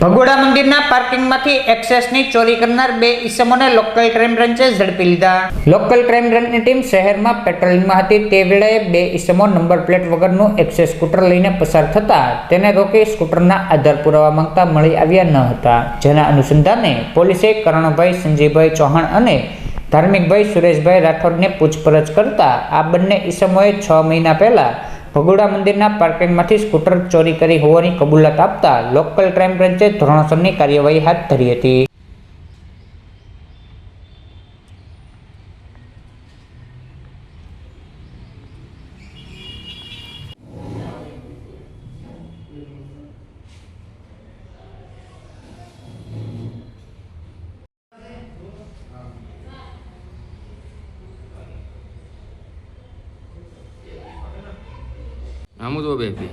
ભગોડા મંદિરના પાર્કિંગમાંથી એક્સેસની ચોરી કરનાર બે ઈસમોને લોકલ ક્રાઇમ બ્રાન્ચે ઝડપી લીધા. લોકલ ક્રાઇમ બ્રાન્ચની ટીમ શહેરમાં પેટ્રોલિંગમાં હતી. તે વેળાએ બે ઈસમો નંબર પ્લેટ વગરનું એક્સેસ સ્કૂટર લઈને પસાર થતા તેને રોકી સ્કૂટરના આધાર પુરાવા માંગતા મળી આવ્યા ન હતા. જેના અનુસંધાને પોલીસે કરણભાઈ સંજીવભાઈ ચૌહાણ અને ધાર્મિકભાઈ સુરેશભાઈ રાઠોડને પૂછપરછ કરતા આ બંને ઈસમોએ છ મહિના પહેલા ભગોડા મંદિરના પાર્કિંગમાંથી સ્કૂટર ચોરી કરી હોવાની કબૂલાત આપતા લોકલ ક્રાઇમ બ્રાન્ચે ધોરણસરની કાર્યવાહી હાથ ધરી હતી. Vamos do bebê.